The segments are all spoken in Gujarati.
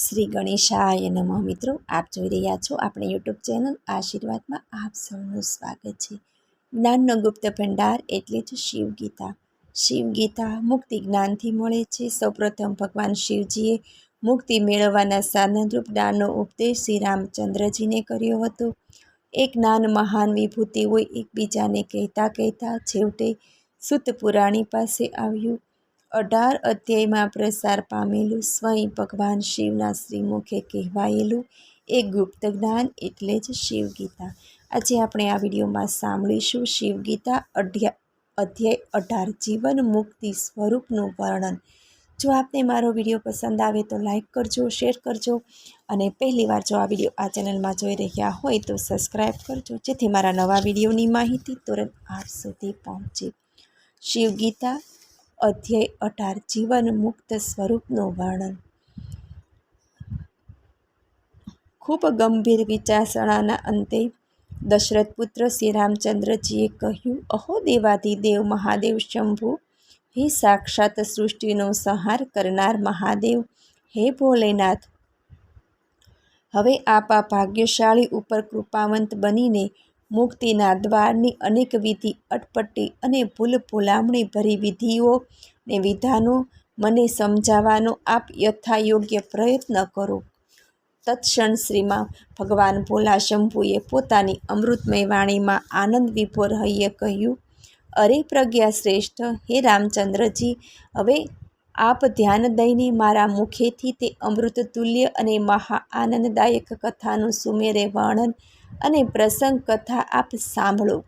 શ્રી ગણેશાય નમઃ. મિત્રો, આપ જોઈ રહ્યા છો આપણે યુટ્યુબ ચેનલ આશીર્વાદમાં આપ સૌનું સ્વાગત છે. જ્ઞાનનો ગુપ્ત ભંડાર એટલે જ શિવગીતા. શિવગીતા મુક્તિ જ્ઞાનથી મળે છે. સૌપ્રથમ ભગવાન શિવજીએ મુક્તિ મેળવવાના સાધનરૂપ જ્ઞાનનો ઉપદેશ શ્રી રામચંદ્રજીને કર્યો હતો. એક જ્ઞાન મહાન વિભૂતિ હોય એકબીજાને કહેતા કહેતા છેવટે સુત પાસે આવ્યું. અઢાર અધ્યાયમાં પ્રસાર પામેલું સ્વયં ભગવાન શિવના શ્રીમુખે કહેવાયેલું એ ગુપ્ત જ્ઞાન એટલે જ શિવગીતા. આજે આપણે આ વિડીયોમાં સાંભળીશું શિવગીતા અઢ્યા, અધ્યાય અઢાર, જીવન મુક્તિ સ્વરૂપનું વર્ણન. જો આપને મારો વીડિયો પસંદ આવે તો લાઇક કરજો, શેર કરજો અને પહેલીવાર જો આ વીડિયો આ ચેનલમાં જોઈ રહ્યા હોય તો સબસ્ક્રાઈબ કરજો, જેથી મારા નવા વિડીયોની માહિતી તુરંત આપ સુધી પહોંચે. શિવગીતા અધ્યાય અઢાર જીવન મુક્ત સ્વરૂપનું વર્ણન. ખૂબ ગંભીર વિચારસણાના અંતે દશરથ પુત્ર શ્રી રામચંદ્રજીએ કહ્યું, અહો દેવાધિદેવ મહાદેવ શંભુ, હે સાક્ષાત સૃષ્ટિનો સંહાર કરનાર મહાદેવ, હે ભોલેનાથ. હવે આપ ભાગ્યશાળી ઉપર કૃપાવંત બનીને મુક્તિના દ્વારની અનેક વિધિ, અટપટી અને ભૂલ ભૂલામણી ભરી વિધિઓ ને વિધાનો મને સમજાવવાનો આપ યથાયોગ્ય પ્રયત્ન કરો. તત્ક્ષણ શ્રીમાં ભગવાન ભોલા શંભુએ પોતાની અમૃતમય વાણીમાં આનંદ વિભોર હૈયે કહ્યું, અરે પ્રજ્ઞા શ્રેષ્ઠ, હે રામચંદ્રજી, હવે આપ ધ્યાન દઈને મારા મુખેથી તે અમૃત તુલ્ય અને મહા આનંદદાયક કથાનું સુમેરે વર્ણન અને પ્રસંગ કથા આપ સાંભળો.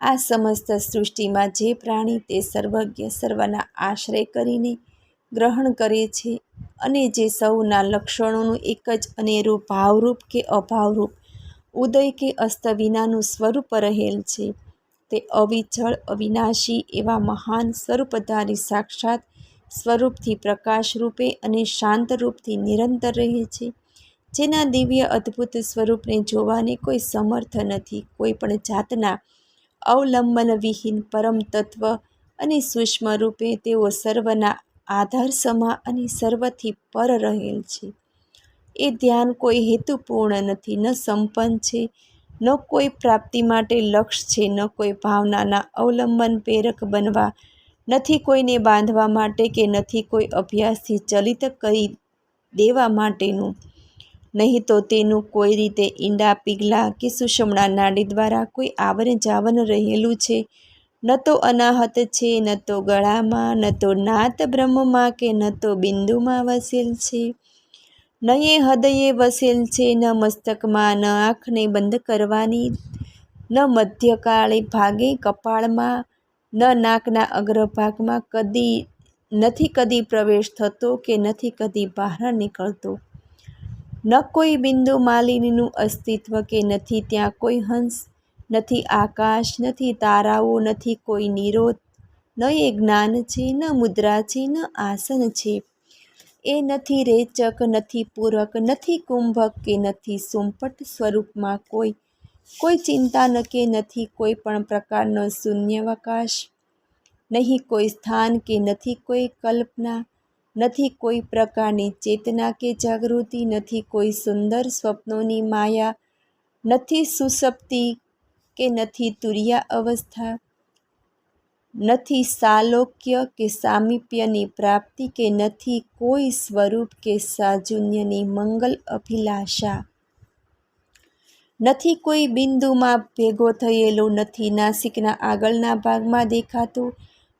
આ સમસ્ત સૃષ્ટિમાં જે પ્રાણી તે સર્વજ્ઞ સર્વના આશ્રય કરીને ગ્રહણ કરે છે અને જે સૌના લક્ષણોનું એક જ અનેરું ભાવરૂપ કે અભાવરૂપ ઉદય કે અસ્ત વિનાનું સ્વરૂપ રહેલ છે. તે અવિચળ, અવિનાશી એવા મહાન સ્વરૂપધારી સાક્ષાત સ્વરૂપથી પ્રકાશ રૂપે અને શાંત રૂપથી નિરંતર રહે છે. જેના દિવ્ય અદ્ભુત સ્વરૂપને જોવાની કોઈ સમર્થ નથી, કોઈ પણ જાતના અવલંબનવિહીન પરમ તત્વ અને સૂક્ષ્મ રૂપે તેઓ સર્વના આધાર સમા અને સર્વથી પર રહેલ છે. એ ધ્યાન કોઈ હેતુપૂર્ણ નથી, ન સંપન્ન છે, ન કોઈ પ્રાપ્તિ માટે લક્ષ્ય છે, ન કોઈ ભાવનાના અવલંબન પ્રેરક બનવા, નથી કોઈને બાંધવા માટે કે નથી કોઈ અભ્યાસથી ચલિત કરી દેવા માટેનું. નહીં તો તેનું કોઈ રીતે ઈંડા, પીગલા કે સુષમણા નાડી દ્વારા કોઈ આવન જાવન રહેલું છે. ન તો અનાહત છે, ન તો ગળામાં, ન તો નાત બ્રહ્મમાં કે ન તો બિંદુમાં વસેલ છે. ન એ હૃદયે વસેલ છે, ન મસ્તકમાં, ન આંખને બંધ કરવાની, ન મધ્યકાળે ભાગે કપાળમાં, ન નાકના અગ્રભાગમાં કદી નથી કદી પ્રવેશ થતો કે નથી કદી બહાર નીકળતો. ન કોઈ બિંદુ માલિનીનું અસ્તિત્વ કે નથી, ત્યાં કોઈ હંસ નથી, આકાશ નથી, તારાઓ નથી, કોઈ નિરોધ, ન એ જ્ઞાન છે, ન મુદ્રા છે, ન આસન છે. એ નથી રેચક, નથી પૂરક, નથી કુંભક કે નથી સુંપટ સ્વરૂપમાં કોઈ. કોઈ ચિંતા ન કે નથી, કોઈ પણ પ્રકારનો શૂન્યવકાશ. નહીં કોઈ સ્થાન કે નથી કોઈ કલ્પના. નથી કોઈ પ્રકારની ચેતના કે જાગૃતિ, નથી કોઈ સુંદર સ્વપ્નોની માયા, નથી સુસપ્તિ કે નથી તુર્યા અવસ્થા, નથી સાલોક્ય કે સામીપ્યની પ્રાપ્તિ કે નથી કોઈ સ્વરૂપ કે સાજુન્યની મંગલ અભિલાષા. નથી કોઈ બિંદુમાં ભેગો થયેલો, નથી નાસિકના આગળના ભાગમાં દેખાતું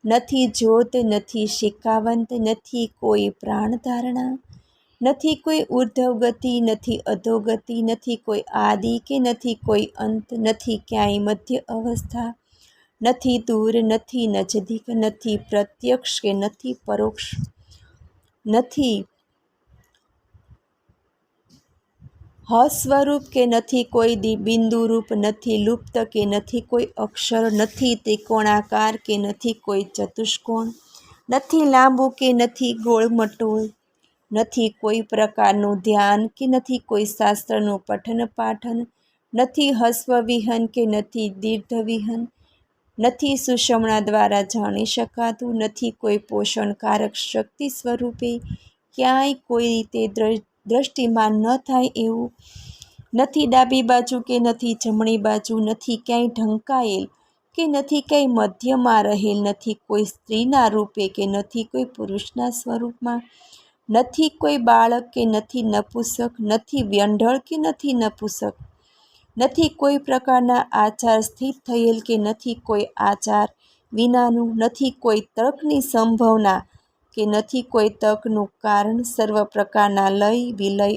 નથી જ્યોત નથી શિકાવંત, નથી કોઈ પ્રાણધારણા, નથી કોઈ ઉર્ધ્વ ગતિ નથી અધોગતિ, નથી કોઈ આદિ કે નથી કોઈ અંત, નથી ક્યાંય મધ્ય અવસ્થા, નથી દૂર, નથી નજદીક નથી પ્રત્યક્ષ કે નથી પરોક્ષ, નથી સ્વરૂપ કે નથી, કોઈ બિંદુરૂપ નથી, લુપ્ત કે નથી, કોઈ અક્ષર નથી, ત્રિકોણાકાર કે નથી, કોઈ ચતુષ્કોણ નથી, લાંબુ કે નથી, ગોળમટોળ નથી, કોઈ પ્રકારનું ધ્યાન કે નથી, કોઈ શાસ્ત્રનું પઠન પાઠન નથી, હસ્વવિહન કે નથી, દીર્ઘવિહન નથી, સુષમણા દ્વારા જાણી શકાતું નથી, કોઈ પોષણકારક શક્તિ સ્વરૂપે ક્યાંય કોઈ રીતે દ્રષ્ટિમાન ન થાય એવું નથી ડાબી બાજુ કે નથી જમણી બાજુ, નથી ક્યાંય ઢંકાયેલ કે નથી ક્યાંય મધ્યમાં રહેલ, નથી કોઈ સ્ત્રીના રૂપે કે નથી કોઈ પુરુષના સ્વરૂપમાં, નથી કોઈ બાળક કે નથી નપુસક, નથી વ્યંઢળ કે નથી નપુસક, નથી કોઈ પ્રકારના આચાર સ્થિત થયેલ કે નથી કોઈ આચાર વિનાનું, નથી કોઈ તર્કની સંભાવના કે નથી કોઈ તકનું કારણ સર્વ પ્રકારના લય, વિલય,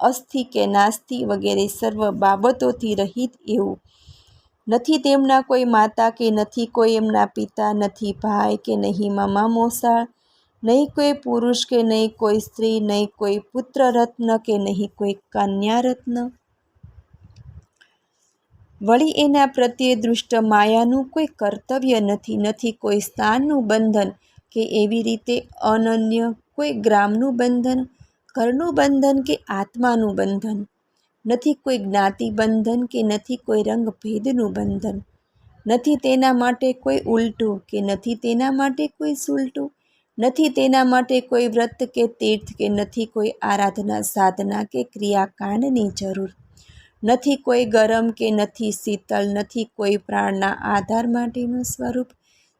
અસ્થિ કે નાસ્તિ વગેરે સર્વ બાબતોથી રહિત એવું. નથી તેમના કોઈ માતા કે નથી કોઈ એમના પિતા, નથી ભાઈ કે નહીં મામા મોસાળ નહીં કોઈ પુરુષ કે નહીં કોઈ સ્ત્રી, નહીં કોઈ પુત્ર રત્ન કે નહીં કોઈ કન્યા રત્ન વળી એના પ્રત્યે દૃષ્ટ માયાનું કોઈ કર્તવ્ય નથી નથી કોઈ સ્થાનનું બંધન કે એવી રીતે અનન્ય કોઈ ગ્રામનું બંધન, ઘરનું બંધન કે આત્માનું બંધન? નથી કોઈ જ્ઞાતિ બંધન કે નથી કોઈ રંગ ભેદનું બંધન? નથી તેના માટે કોઈ ઉલટું કે નથી તેના માટે કોઈ સુલટું? નથી તેના માટે કોઈ વ્રત કે તીર્થ કે નથી કોઈ આરાધના, સાધના કે ક્રિયાકાંડની જરૂર? નથી કોઈ ગરમ કે નથી શીતળ નથી કોઈ પ્રાણના આધાર માટેનું સ્વરૂપ?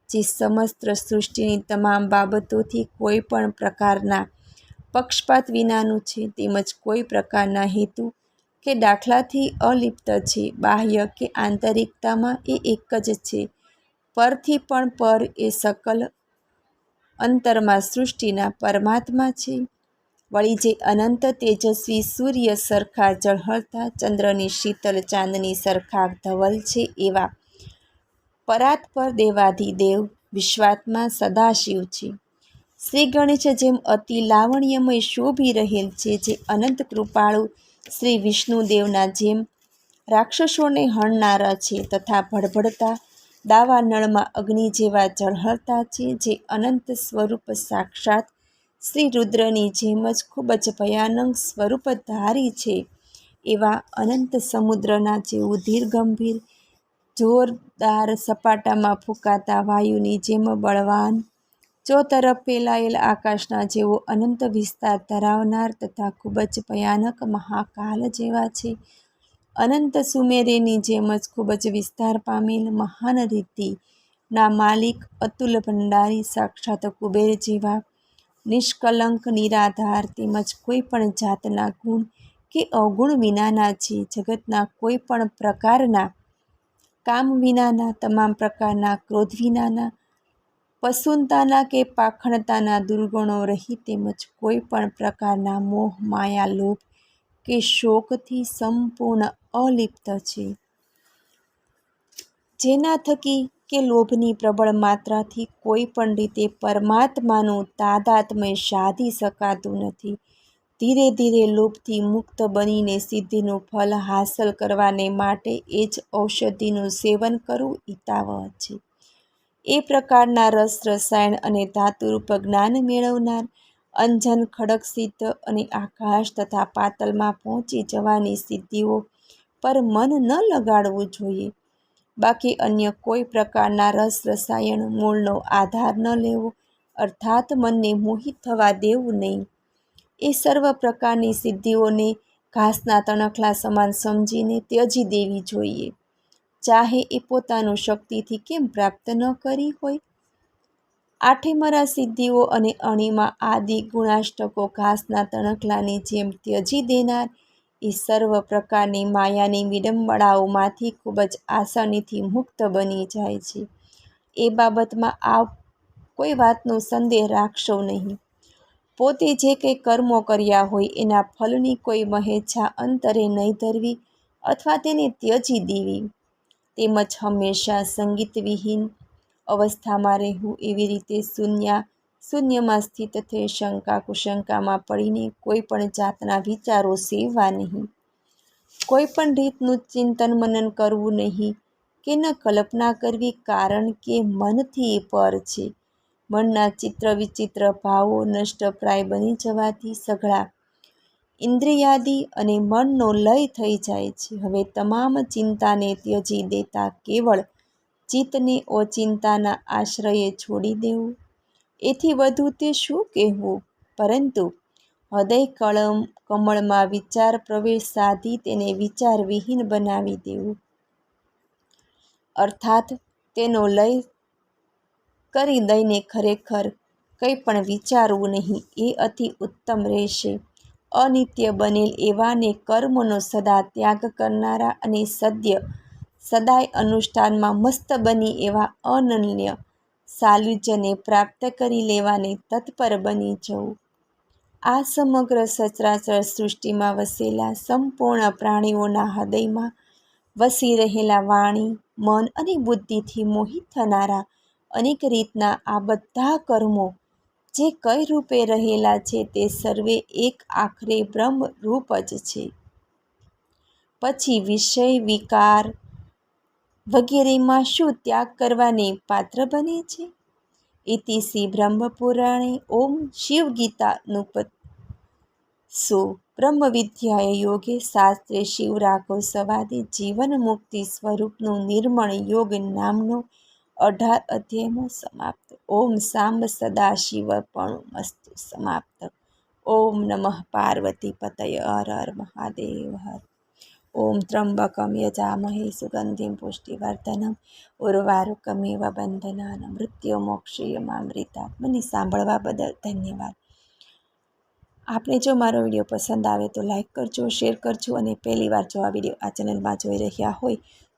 જે સમસ્ત સૃષ્ટિની તમામ બાબતોથી કોઈ પણ પ્રકારના પક્ષપાત વિનાનું છે, તેમજ કોઈ પ્રકારના હેતુ કે દાખલાથી અલિપ્ત છે, બાહ્ય કે આંતરિકતામાં એ એક જ છે. પરથી પણ પર એ સકલ અંતરમાં સૃષ્ટિના પરમાત્મા છે. વળી જે અનંત તેજસ્વી સૂર્ય સરખા ઝળહળતા ચંદ્રની શીતલ ચાંદની સરખા ધવલ છે એવા પરાત્પર દેવાધિદેવ વિશ્વાત્મા સદાશિવ છે શ્રી ગણેશ જેમ અતિ લાવણ્યમય શોભી રહેલ છે, જે અનંત કૃપાળુ શ્રી વિષ્ણુદેવના જેમ રાક્ષસોને હણનારા છે તથા ભડભડતા દાવા નળમાં અગ્નિ જેવા ઝળહળતા છે, જે અનંત સ્વરૂપ સાક્ષાત શ્રી રુદ્રની જેમ જ ખૂબ જ ભયાનક સ્વરૂપધારી છે, એવા અનંત સમુદ્રના જેવું ધીર ગંભીર જોરદાર સપાટામાં ફૂંકાતા વાયુની જેમ બળવાન ચોતરફ ફેલાયેલ આકાશના જેવો અનંત વિસ્તાર ધરાવનાર તથા ખૂબ જ ભયાનક મહાકાલ જેવા છે. અનંત સુમેરેની જેમ જ ખૂબ જ વિસ્તાર પામેલ મહાન રીતિના માલિક અતુલ ભંડારી સાક્ષાત કુબેર જેવા, નિષ્કલંક, નિરાધાર તેમજ કોઈ પણ જાતના ગુણ કે અવગુણ વિનાના છે જગતના કોઈ પણ પ્રકારના કામ વિનાના તમામ પ્રકારના ક્રોધ વિનાના પશુનતાના કે પાખણતાના દુર્ગુણો રહી તેમજ કોઈ પણ પ્રકારના મોહ, માયા, લોભ કે શોકથી સંપૂર્ણ અલિપ્ત છે. જેના થકી કે લોભની પ્રબળ માત્રાથી કોઈ પણ રીતે પરમાત્માનું તાદાત્મય સાધી શકાતું નથી. ધીરે ધીરે લોભથી મુક્ત બનીને સિદ્ધિનું ફલ હાંસલ કરવાને માટે એ જ ઔષધિનું સેવન કરવું હિતાવહ છે. એ પ્રકારના રસ રસાયણ અને ધાતુરૂપ જ્ઞાન મેળવનાર, અંજન ખડક સિદ્ધ અને આકાશ તથા પાતલમાં પહોંચી જવાની સિદ્ધિઓ પર મન ન લગાડવું જોઈએ. બાકી અન્ય કોઈ પ્રકારના રસ રસાયણ મૂળનો આધાર ન લેવો, અર્થાત મનને મોહિત થવા દેવું નહીં. એ સર્વ પ્રકારની સિદ્ધિઓને ઘાસના તણખલા સમાન સમજીને ત્યજી દેવી જોઈએ. ચાહે એ પોતાનું શક્તિથી કેમ પ્રાપ્ત ન કરી હોય? આઠેમરા સિદ્ધિઓ અને અણિમા આદિ ગુણાષ્ટકો ઘાસના તણખલાની જેમ ત્યજી દેનાર, એ સર્વ પ્રકારની માયાની વિડંબણાઓમાંથી ખૂબ જ આસાનીથી મુક્ત બની જાય છે. એ બાબતમાં આ કોઈ વાતનો સંદેહ રાખશો નહીં. પોતે જે કંઈ કર્મો કર્યા હોય એના ફલની કોઈ મહેચ્છા અંતરે નહીં ધરવી અથવા તેને ત્યજી દેવી. તેમજ હંમેશા સંગીતવિહીન અવસ્થામાં રહેવું એવી રીતે શૂન્યા, શૂન્યમાં સ્થિત થઈ શંકા કુશંકામાં પડીને કોઈ પણ જાતના વિચારો સેવવા નહીં. કોઈ પણ રીતનું ચિંતન મનન કરવું નહીં કે ન કલ્પના કરવી કારણ કે મનથી પર છે. મનના ચિત્ર વિચિત્ર ભાવો નષ્ટપ્રાય બની જવાથી સઘળા. ઇન્દ્રિયાદી અને મનનો લય થઈ જાય છે. હવે તમામ ચિંતાને ત્યજી દેતા કેવળ ચિત્તને ઓચિંતાના આશ્રયે છોડી દેવું. એથી વધુ તે શું કહેવું? પરંતુ હૃદય કળમ કમળમાં વિચાર પ્રવેશ સાધી તેને વિચાર વિહીન બનાવી દેવું. અર્થાત તેનો લય કરી દઈને ખરેખર કંઈ પણ વિચારવું નહીં, એ અતિ ઉત્તમ રહેશે. અનિત્ય બનેલ એવાને કર્મનો સદા ત્યાગ કરનારા અને સદ્ય સદાય અનુષ્ઠાનમાં મસ્ત બની એવા અનન્ય સાલુજ્યને પ્રાપ્ત કરી લેવાને તત્પર બની જવું. આ સમગ્ર સચરાચર સૃષ્ટિમાં વસેલા સંપૂર્ણ પ્રાણીઓના હૃદયમાં વસી રહેલા વાણી, મન અને બુદ્ધિથી મોહિત થનારા અનેક રીતના આ બધા કર્મો જે કઈ રૂપે રહેલા છે તે સર્વે એક આખરે બ્રહ્મ રૂપ જ છે. પછી વિષય, વિકાર વગેરેમાં શું ત્યાગ કરવાને પાત્ર બને છે? ઇતિ શ્રી બ્રહ્મપુરાણે ઓમ શિવગીતાનુપત. સો બ્રહ્મવિદ્યાય યોગે શાસ્ત્રે શિવ રાઘવ સવાદે જીવન મુક્તિ સ્વરૂપનું નિર્મળ યોગ નામનો અઢાર અધ્યાયમાં સમાપ્ત. ઓમ સાંબ સદા પણ મસ્તુ સમાપ્ત. ઓમ નમઃ પાર્વતી પતય હર હર મહાદેવ હર. ઓમ ત્રંબકમ યજામહે સુગંધિમ પુષ્ટિવર્ધનમ ઉર્વારુકમેવ બંધનાન મૃત્યુ મોક્ષયમામૃતા. મને સાંભળવા બદલ ધન્યવાદ. આપને જો મારો વીડિયો પસંદ આવે તો લાઈક કરજો, શેર કરજો અને પહેલી વાર જો આ વીડિયો આ ચેનલમાં જોઈ રહ્યા હોય